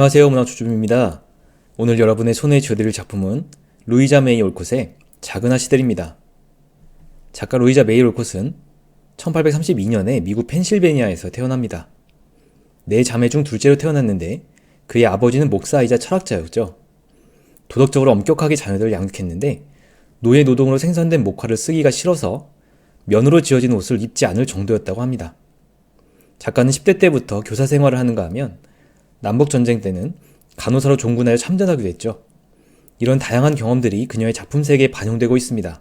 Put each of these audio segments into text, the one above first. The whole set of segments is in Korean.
안녕하세요 문학초점입니다. 오늘 여러분의 손에 쥐어드릴 작품은 루이자 메이 올콧의 작은 아씨들입니다. 작가 루이자 메이 올콧은 1832년에 미국 펜실베니아에서 태어납니다. 네 자매 중 둘째로 태어났는데 그의 아버지는 목사이자 철학자였죠. 도덕적으로 엄격하게 자녀들을 양육했는데 노예 노동으로 생산된 목화를 쓰기가 싫어서 면으로 지어진 옷을 입지 않을 정도였다고 합니다. 작가는 10대 때부터 교사 생활을 하는가 하면 남북 전쟁 때는 간호사로 종군하여 참전하기도 했죠. 이런 다양한 경험들이 그녀의 작품 세계에 반영되고 있습니다.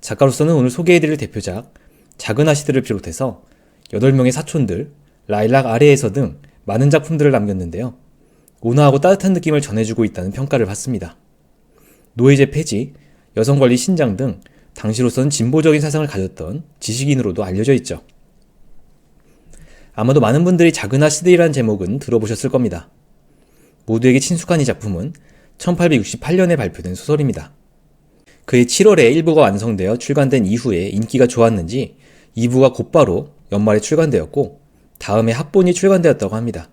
작가로서는 오늘 소개해드릴 대표작 작은 아시들을 비롯해서 8명의 사촌들, 라일락 아래에서 등 많은 작품들을 남겼는데요. 온화하고 따뜻한 느낌을 전해주고 있다는 평가를 받습니다. 노예제 폐지, 여성 권리 신장 등 당시로서는 진보적인 사상을 가졌던 지식인으로도 알려져 있죠. 아마도 많은 분들이 작은 아시들이라는 제목은 들어보셨을 겁니다. 모두에게 친숙한 이 작품은 1868년에 발표된 소설입니다. 그의 7월에 1부가 완성되어 출간된 이후에 인기가 좋았는지 2부가 곧바로 연말에 출간되었고 다음에 합본이 출간되었다고 합니다.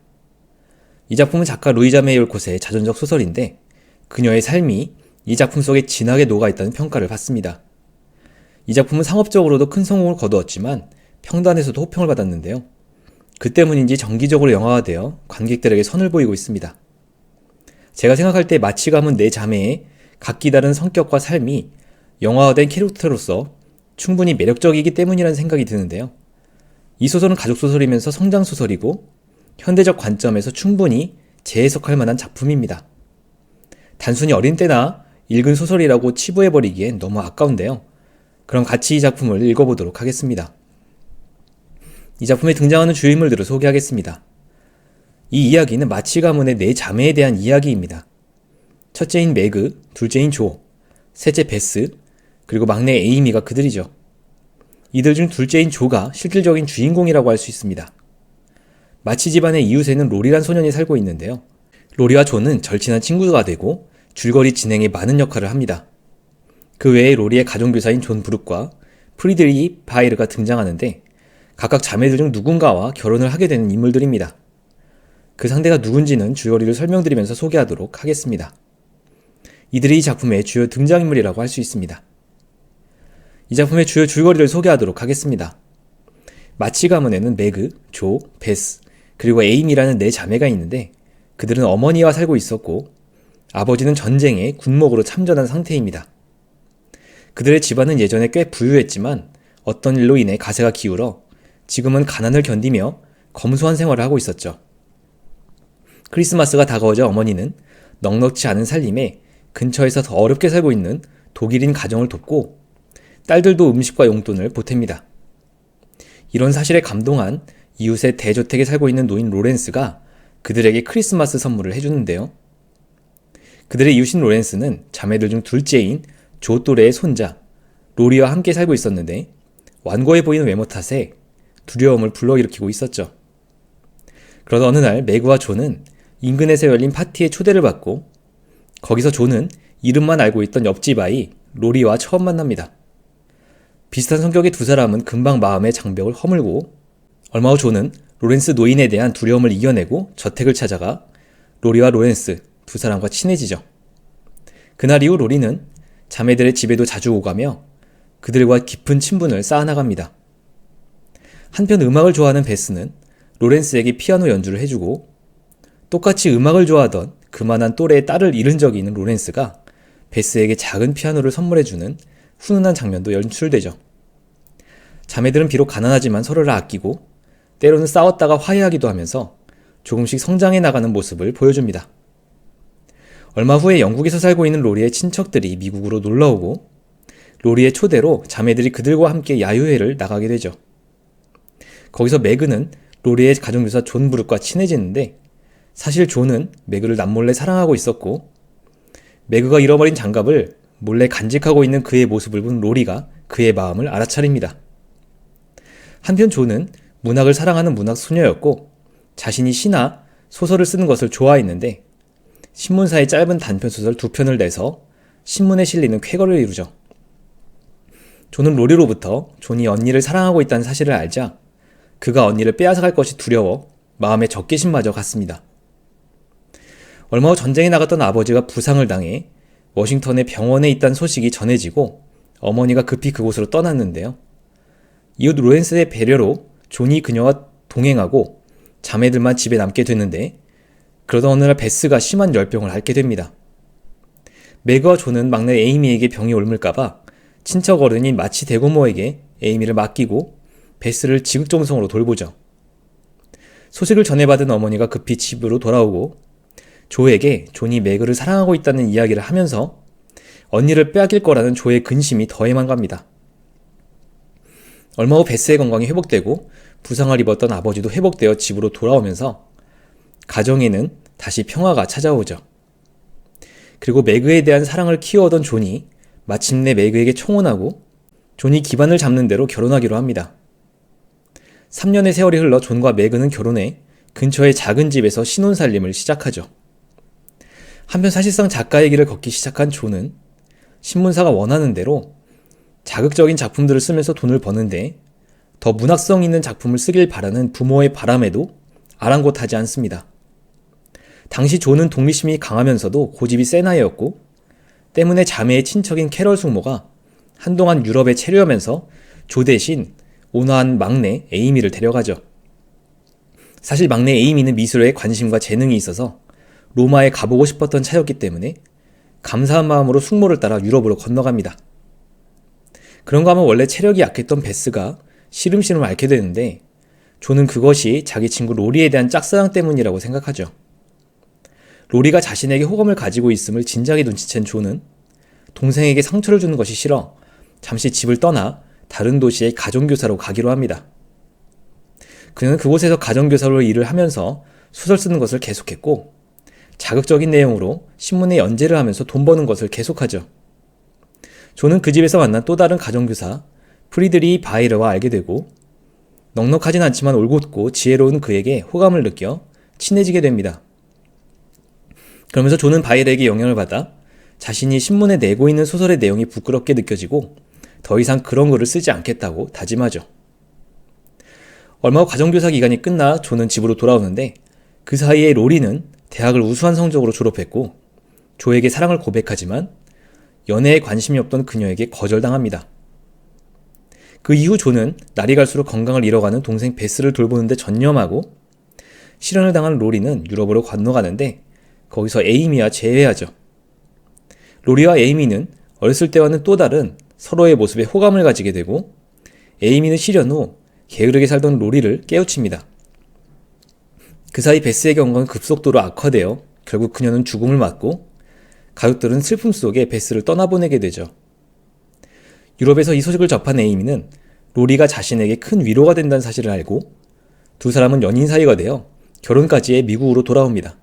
이 작품은 작가 루이자 메이 올콧의 자전적 소설인데 그녀의 삶이 이 작품 속에 진하게 녹아 있다는 평가를 받습니다. 이 작품은 상업적으로도 큰 성공을 거두었지만 평단에서도 호평을 받았는데요. 그 때문인지 정기적으로 영화화되어 관객들에게 선을 보이고 있습니다. 제가 생각할 때 마치감은 네 자매의 각기 다른 성격과 삶이 영화화된 캐릭터로서 충분히 매력적이기 때문이라는 생각이 드는데요. 이 소설은 가족소설이면서 성장소설이고 현대적 관점에서 충분히 재해석할 만한 작품입니다. 단순히 어린 때나 읽은 소설이라고 치부해버리기엔 너무 아까운데요. 그럼 같이 이 작품을 읽어보도록 하겠습니다. 이 작품에 등장하는 주인물들을 소개하겠습니다. 이 이야기는 마치 가문의 네 자매에 대한 이야기입니다. 첫째인 매그, 둘째인 조, 셋째 베스, 그리고 막내 에이미가 그들이죠. 이들 중 둘째인 조가 실질적인 주인공이라고 할 수 있습니다. 마치 집안의 이웃에는 로리란 소년이 살고 있는데요. 로리와 조는 절친한 친구가 되고 줄거리 진행에 많은 역할을 합니다. 그 외에 로리의 가정교사인 존 브룩과 프리드리 바이르가 등장하는데 각각 자매들 중 누군가와 결혼을 하게 되는 인물들입니다. 그 상대가 누군지는 줄거리를 설명드리면서 소개하도록 하겠습니다. 이들이 이 작품의 주요 등장인물이라고 할 수 있습니다. 이 작품의 주요 줄거리를 소개하도록 하겠습니다. 마치 가문에는 매그, 조, 베스, 그리고 에임이라는 네 자매가 있는데 그들은 어머니와 살고 있었고 아버지는 전쟁에 군목으로 참전한 상태입니다. 그들의 집안은 예전에 꽤 부유했지만 어떤 일로 인해 가세가 기울어 지금은 가난을 견디며 검소한 생활을 하고 있었죠. 크리스마스가 다가오자 어머니는 넉넉지 않은 살림에 근처에서 더 어렵게 살고 있는 독일인 가정을 돕고 딸들도 음식과 용돈을 보탭니다. 이런 사실에 감동한 이웃의 대저택에 살고 있는 노인 로렌스가 그들에게 크리스마스 선물을 해주는데요. 그들의 이웃인 로렌스는 자매들 중 둘째인 조 또래의 손자 로리와 함께 살고 있었는데 완고해 보이는 외모 탓에 두려움을 불러일으키고 있었죠. 그러다 어느 날 매그와 조는 인근에서 열린 파티에 초대를 받고 거기서 조는 이름만 알고 있던 옆집 아이 로리와 처음 만납니다. 비슷한 성격의 두 사람은 금방 마음의 장벽을 허물고 얼마 후 조는 로렌스 노인에 대한 두려움을 이겨내고 저택을 찾아가 로리와 로렌스 두 사람과 친해지죠. 그날 이후 로리는 자매들의 집에도 자주 오가며 그들과 깊은 친분을 쌓아나갑니다. 한편 음악을 좋아하는 베스는 로렌스에게 피아노 연주를 해주고 똑같이 음악을 좋아하던 그만한 또래의 딸을 잃은 적이 있는 로렌스가 베스에게 작은 피아노를 선물해주는 훈훈한 장면도 연출되죠. 자매들은 비록 가난하지만 서로를 아끼고 때로는 싸웠다가 화해하기도 하면서 조금씩 성장해 나가는 모습을 보여줍니다. 얼마 후에 영국에서 살고 있는 로리의 친척들이 미국으로 놀러오고 로리의 초대로 자매들이 그들과 함께 야유회를 나가게 되죠. 거기서 매그는 로리의 가정교사 존 브룩과 친해지는데 사실 존은 매그를 남몰래 사랑하고 있었고 매그가 잃어버린 장갑을 몰래 간직하고 있는 그의 모습을 본 로리가 그의 마음을 알아차립니다. 한편 존은 문학을 사랑하는 문학 소녀였고 자신이 시나 소설을 쓰는 것을 좋아했는데 신문사의 짧은 단편 소설 두 편을 내서 신문에 실리는 쾌거를 이루죠. 존은 로리로부터 존이 언니를 사랑하고 있다는 사실을 알자 그가 언니를 빼앗아갈 것이 두려워 마음에 적개심마저 갔습니다. 얼마 후 전쟁에 나갔던 아버지가 부상을 당해 워싱턴의 병원에 있다는 소식이 전해지고 어머니가 급히 그곳으로 떠났는데요. 이웃 로렌스의 배려로 존이 그녀와 동행하고 자매들만 집에 남게 됐는데 그러던 어느 날 베스가 심한 열병을 앓게 됩니다. 매그와 존은 막내 에이미에게 병이 옮을까봐 친척 어른인 마치 대고모에게 에이미를 맡기고 베스를 지극정성으로 돌보죠. 소식을 전해받은 어머니가 급히 집으로 돌아오고 조에게 존이 매그를 사랑하고 있다는 이야기를 하면서 언니를 빼앗길 거라는 조의 근심이 더해만 갑니다. 얼마 후 베스의 건강이 회복되고 부상을 입었던 아버지도 회복되어 집으로 돌아오면서 가정에는 다시 평화가 찾아오죠. 그리고 매그에 대한 사랑을 키워오던 존이 마침내 매그에게 청혼하고 존이 기반을 잡는 대로 결혼하기로 합니다. 3년의 세월이 흘러 존과 매그는 결혼해 근처의 작은 집에서 신혼 살림을 시작하죠. 한편 사실상 작가의 길을 걷기 시작한 존은 신문사가 원하는 대로 자극적인 작품들을 쓰면서 돈을 버는데 더 문학성 있는 작품을 쓰길 바라는 부모의 바람에도 아랑곳하지 않습니다. 당시 존은 독립심이 강하면서도 고집이 센 아이였고 때문에 자매의 친척인 캐럴 숙모가 한동안 유럽에 체류하면서 조 대신 온화한 막내 에이미를 데려가죠. 사실 막내 에이미는 미술에 관심과 재능이 있어서 로마에 가보고 싶었던 차였기 때문에 감사한 마음으로 숙모를 따라 유럽으로 건너갑니다. 그런가 하면 원래 체력이 약했던 베스가 시름시름 앓게 되는데 조는 그것이 자기 친구 로리에 대한 짝사랑 때문이라고 생각하죠. 로리가 자신에게 호감을 가지고 있음을 진작에 눈치챈 조는 동생에게 상처를 주는 것이 싫어 잠시 집을 떠나 다른 도시의 가정교사로 가기로 합니다. 그는 그곳에서 가정교사로 일을 하면서 소설 쓰는 것을 계속했고 자극적인 내용으로 신문에 연재를 하면서 돈 버는 것을 계속하죠. 조는 그 집에서 만난 또 다른 가정교사 프리드리 바이르와 알게 되고 넉넉하진 않지만 올곧고 지혜로운 그에게 호감을 느껴 친해지게 됩니다. 그러면서 조는 바이르에게 영향을 받아 자신이 신문에 내고 있는 소설의 내용이 부끄럽게 느껴지고 더 이상 그런 글을 쓰지 않겠다고 다짐하죠. 얼마 후 가정교사 기간이 끝나 조는 집으로 돌아오는데 그 사이에 로리는 대학을 우수한 성적으로 졸업했고 조에게 사랑을 고백하지만 연애에 관심이 없던 그녀에게 거절당합니다. 그 이후 조는 날이 갈수록 건강을 잃어가는 동생 베스를 돌보는데 전념하고 실현을 당한 로리는 유럽으로 건너가는데 거기서 에이미와 재회하죠. 로리와 에이미는 어렸을 때와는 또 다른 서로의 모습에 호감을 가지게 되고 에이미는 실현 후 게으르게 살던 로리를 깨우칩니다. 그 사이 베스의 건강은 급속도로 악화되어 결국 그녀는 죽음을 맞고 가족들은 슬픔 속에 베스를 떠나보내게 되죠. 유럽에서 이 소식을 접한 에이미는 로리가 자신에게 큰 위로가 된다는 사실을 알고 두 사람은 연인 사이가 되어 결혼까지 해 미국으로 돌아옵니다.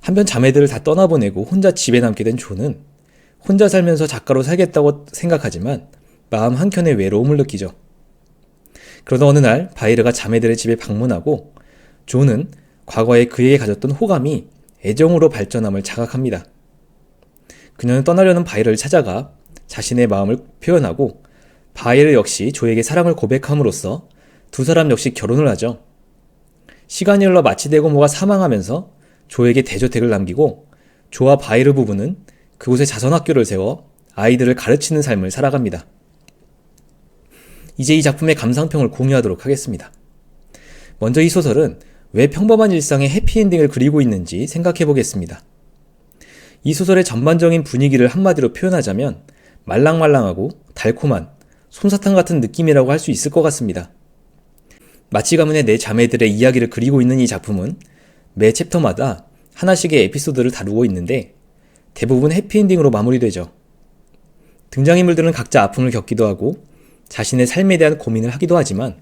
한편 자매들을 다 떠나보내고 혼자 집에 남게 된 조는 혼자 살면서 작가로 살겠다고 생각하지만 마음 한켠에 외로움을 느끼죠. 그러다 어느 날 바이르가 자매들의 집에 방문하고 조는 과거에 그에게 가졌던 호감이 애정으로 발전함을 자각합니다. 그녀는 떠나려는 바이르를 찾아가 자신의 마음을 표현하고 바이르 역시 조에게 사랑을 고백함으로써 두 사람 역시 결혼을 하죠. 시간이 흘러 마치대고모가 사망하면서 조에게 대저택을 남기고 조와 바이르 부부는 그곳에 자선학교를 세워 아이들을 가르치는 삶을 살아갑니다. 이제 이 작품의 감상평을 공유하도록 하겠습니다. 먼저 이 소설은 왜 평범한 일상의 해피엔딩을 그리고 있는지 생각해 보겠습니다. 이 소설의 전반적인 분위기를 한마디로 표현하자면 말랑말랑하고 달콤한 솜사탕 같은 느낌이라고 할 수 있을 것 같습니다. 마치 가문의 네 자매들의 이야기를 그리고 있는 이 작품은 매 챕터마다 하나씩의 에피소드를 다루고 있는데 대부분 해피엔딩으로 마무리되죠. 등장인물들은 각자 아픔을 겪기도 하고 자신의 삶에 대한 고민을 하기도 하지만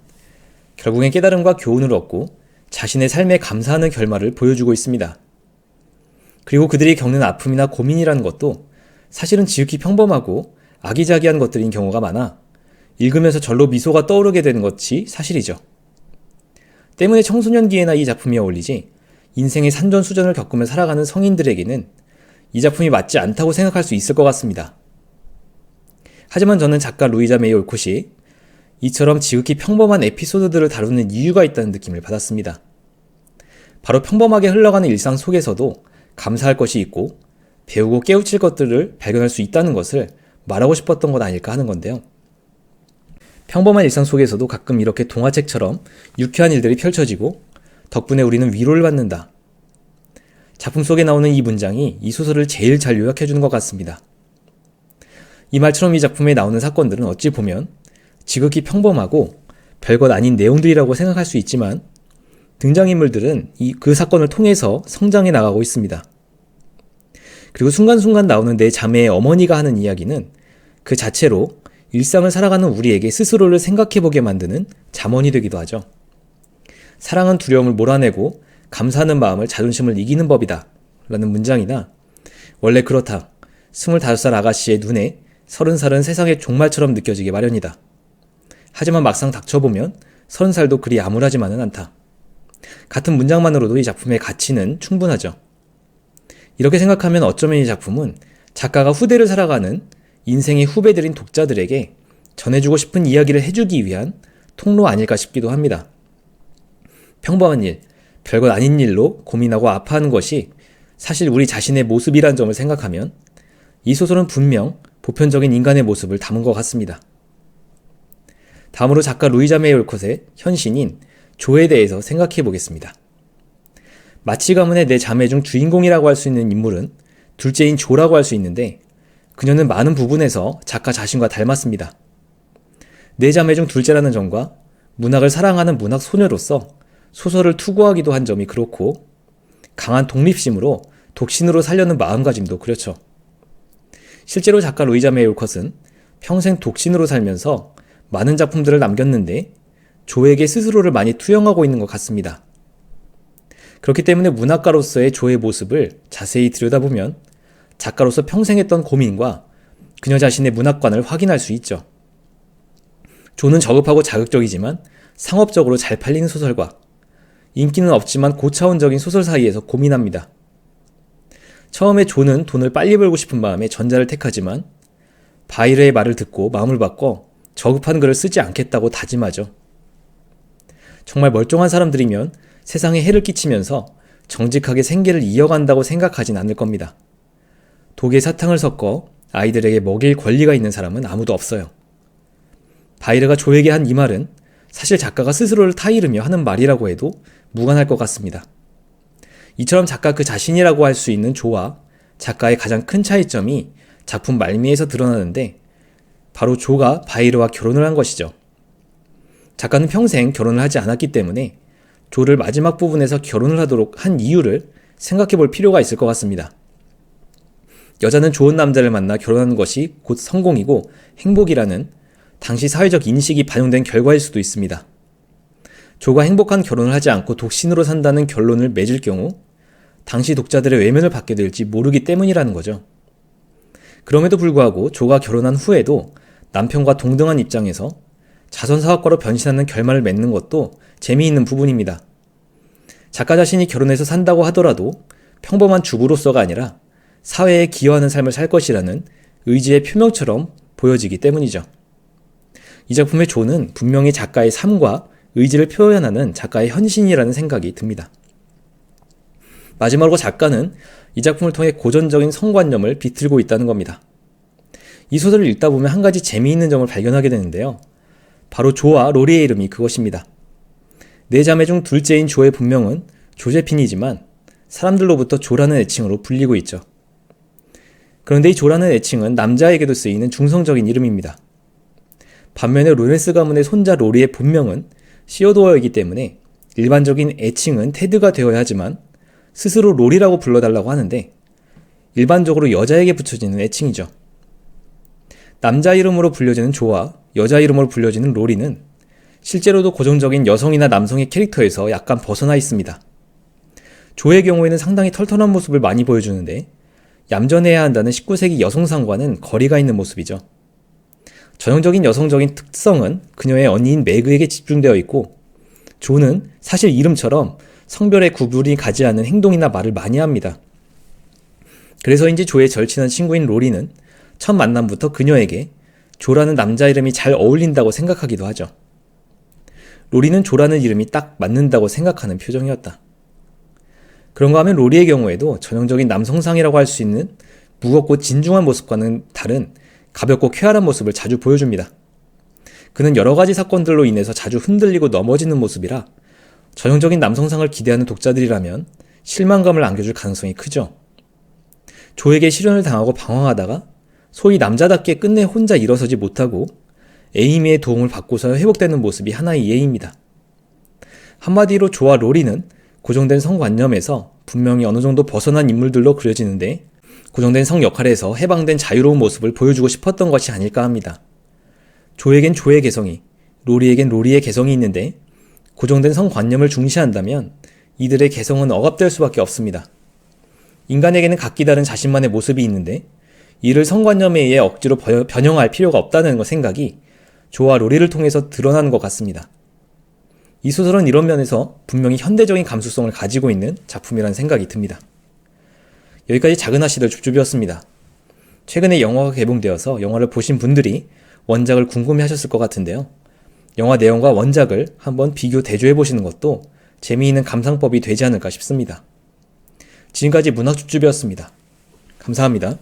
결국엔 깨달음과 교훈을 얻고 자신의 삶에 감사하는 결말을 보여주고 있습니다. 그리고 그들이 겪는 아픔이나 고민이라는 것도 사실은 지극히 평범하고 아기자기한 것들인 경우가 많아 읽으면서 절로 미소가 떠오르게 되는 것이 사실이죠. 때문에 청소년기에나 이 작품이 어울리지 인생의 산전수전을 겪으며 살아가는 성인들에게는 이 작품이 맞지 않다고 생각할 수 있을 것 같습니다. 하지만 저는 작가 루이자 메이 올콧이 이처럼 지극히 평범한 에피소드들을 다루는 이유가 있다는 느낌을 받았습니다. 바로 평범하게 흘러가는 일상 속에서도 감사할 것이 있고 배우고 깨우칠 것들을 발견할 수 있다는 것을 말하고 싶었던 것 아닐까 하는 건데요. 평범한 일상 속에서도 가끔 이렇게 동화책처럼 유쾌한 일들이 펼쳐지고 덕분에 우리는 위로를 받는다. 작품 속에 나오는 이 문장이 이 소설을 제일 잘 요약해 주는 것 같습니다. 이 말처럼 이 작품에 나오는 사건들은 어찌 보면 지극히 평범하고 별것 아닌 내용들이라고 생각할 수 있지만 등장인물들은 이 그 사건을 통해서 성장해 나가고 있습니다. 그리고 순간순간 나오는 내 자매의 어머니가 하는 이야기는 그 자체로 일상을 살아가는 우리에게 스스로를 생각해보게 만드는 잠언이 되기도 하죠. 사랑은 두려움을 몰아내고 감사하는 마음을 자존심을 이기는 법이다. 라는 문장이나 원래 그렇다. 25살 아가씨의 눈에 30살은 세상의 종말처럼 느껴지기 마련이다. 하지만 막상 닥쳐보면 30살도 그리 암울하지만은 않다. 같은 문장만으로도 이 작품의 가치는 충분하죠. 이렇게 생각하면 어쩌면 이 작품은 작가가 후대를 살아가는 인생의 후배들인 독자들에게 전해주고 싶은 이야기를 해주기 위한 통로 아닐까 싶기도 합니다. 평범한 일, 별것 아닌 일로 고민하고 아파하는 것이 사실 우리 자신의 모습이란 점을 생각하면 이 소설은 분명 보편적인 인간의 모습을 담은 것 같습니다. 다음으로 작가 루이자 메이 올컷의 현신인 조에 대해서 생각해 보겠습니다. 마치 가문의 내 자매 중 주인공이라고 할 수 있는 인물은 둘째인 조라고 할 수 있는데 그녀는 많은 부분에서 작가 자신과 닮았습니다. 내 자매 중 둘째라는 점과 문학을 사랑하는 문학 소녀로서 소설을 투구하기도 한 점이 그렇고 강한 독립심으로 독신으로 살려는 마음가짐도 그렇죠. 실제로 작가 루이자 메이 올컷은 평생 독신으로 살면서 많은 작품들을 남겼는데 조에게 스스로를 많이 투영하고 있는 것 같습니다. 그렇기 때문에 문학가로서의 조의 모습을 자세히 들여다보면 작가로서 평생 했던 고민과 그녀 자신의 문학관을 확인할 수 있죠. 조는 저급하고 자극적이지만 상업적으로 잘 팔리는 소설과 인기는 없지만 고차원적인 소설 사이에서 고민합니다. 처음에 조는 돈을 빨리 벌고 싶은 마음에 전자를 택하지만 바이르의 말을 듣고 마음을 바꿔 저급한 글을 쓰지 않겠다고 다짐하죠. 정말 멀쩡한 사람들이면 세상에 해를 끼치면서 정직하게 생계를 이어간다고 생각하진 않을 겁니다. 독에 사탕을 섞어 아이들에게 먹일 권리가 있는 사람은 아무도 없어요. 바이르가 조에게 한 이 말은 사실 작가가 스스로를 타이르며 하는 말이라고 해도 무관할 것 같습니다. 이처럼 작가 그 자신이라고 할 수 있는 조와 작가의 가장 큰 차이점이 작품 말미에서 드러나는데 바로 조가 바이르와 결혼을 한 것이죠. 작가는 평생 결혼을 하지 않았기 때문에 조를 마지막 부분에서 결혼을 하도록 한 이유를 생각해 볼 필요가 있을 것 같습니다. 여자는 좋은 남자를 만나 결혼하는 것이 곧 성공이고 행복이라는 당시 사회적 인식이 반영된 결과일 수도 있습니다. 조가 행복한 결혼을 하지 않고 독신으로 산다는 결론을 맺을 경우 당시 독자들의 외면을 받게 될지 모르기 때문이라는 거죠. 그럼에도 불구하고 조가 결혼한 후에도 남편과 동등한 입장에서 자선 사업가로 변신하는 결말을 맺는 것도 재미있는 부분입니다. 작가 자신이 결혼해서 산다고 하더라도 평범한 주부로서가 아니라 사회에 기여하는 삶을 살 것이라는 의지의 표명처럼 보여지기 때문이죠. 이 작품의 조는 분명히 작가의 삶과 의지를 표현하는 작가의 현신이라는 생각이 듭니다. 마지막으로 작가는 이 작품을 통해 고전적인 성관념을 비틀고 있다는 겁니다. 이 소설을 읽다 보면 한 가지 재미있는 점을 발견하게 되는데요. 바로 조와 로리의 이름이 그것입니다. 네 자매 중 둘째인 조의 본명은 조제핀이지만 사람들로부터 조라는 애칭으로 불리고 있죠. 그런데 이 조라는 애칭은 남자에게도 쓰이는 중성적인 이름입니다. 반면에 로렌스 가문의 손자 로리의 본명은 시어도어이기 때문에 일반적인 애칭은 테드가 되어야 하지만 스스로 로리라고 불러달라고 하는데 일반적으로 여자에게 붙여지는 애칭이죠. 남자 이름으로 불려지는 조와 여자 이름으로 불려지는 로리는 실제로도 고정적인 여성이나 남성의 캐릭터에서 약간 벗어나 있습니다. 조의 경우에는 상당히 털털한 모습을 많이 보여주는데 얌전해야 한다는 19세기 여성상과는 거리가 있는 모습이죠. 전형적인 여성적인 특성은 그녀의 언니인 매그에게 집중되어 있고 조는 사실 이름처럼 성별의 구분이 가지 않는 행동이나 말을 많이 합니다. 그래서인지 조의 절친한 친구인 로리는 첫 만남부터 그녀에게 조라는 남자 이름이 잘 어울린다고 생각하기도 하죠. 로리는 조라는 이름이 딱 맞는다고 생각하는 표정이었다. 그런가 하면 로리의 경우에도 전형적인 남성상이라고 할 수 있는 무겁고 진중한 모습과는 다른 가볍고 쾌활한 모습을 자주 보여줍니다. 그는 여러 가지 사건들로 인해서 자주 흔들리고 넘어지는 모습이라 전형적인 남성상을 기대하는 독자들이라면 실망감을 안겨줄 가능성이 크죠. 조에게 실현을 당하고 방황하다가 소위 남자답게 끝내 혼자 일어서지 못하고 에이미의 도움을 받고서 회복되는 모습이 하나의 예입니다. 한마디로 조와 로리는 고정된 성관념에서 분명히 어느 정도 벗어난 인물들로 그려지는데 고정된 성 역할에서 해방된 자유로운 모습을 보여주고 싶었던 것이 아닐까 합니다. 조에겐 조의 개성이, 로리에겐 로리의 개성이 있는데 고정된 성관념을 중시한다면 이들의 개성은 억압될 수밖에 없습니다. 인간에게는 각기 다른 자신만의 모습이 있는데 이를 성관념에 의해 억지로 버- 변형할 필요가 없다는 것 생각이 조와 로리를 통해서 드러나는 것 같습니다. 이 소설은 이런 면에서 분명히 현대적인 감수성을 가지고 있는 작품이라는 생각이 듭니다. 여기까지 작은 아씨들 줍줍이었습니다. 최근에 영화가 개봉되어서 영화를 보신 분들이 원작을 궁금해 하셨을 것 같은데요. 영화 내용과 원작을 한번 비교 대조해 보시는 것도 재미있는 감상법이 되지 않을까 싶습니다. 지금까지 문학 줍줍이었습니다. 감사합니다.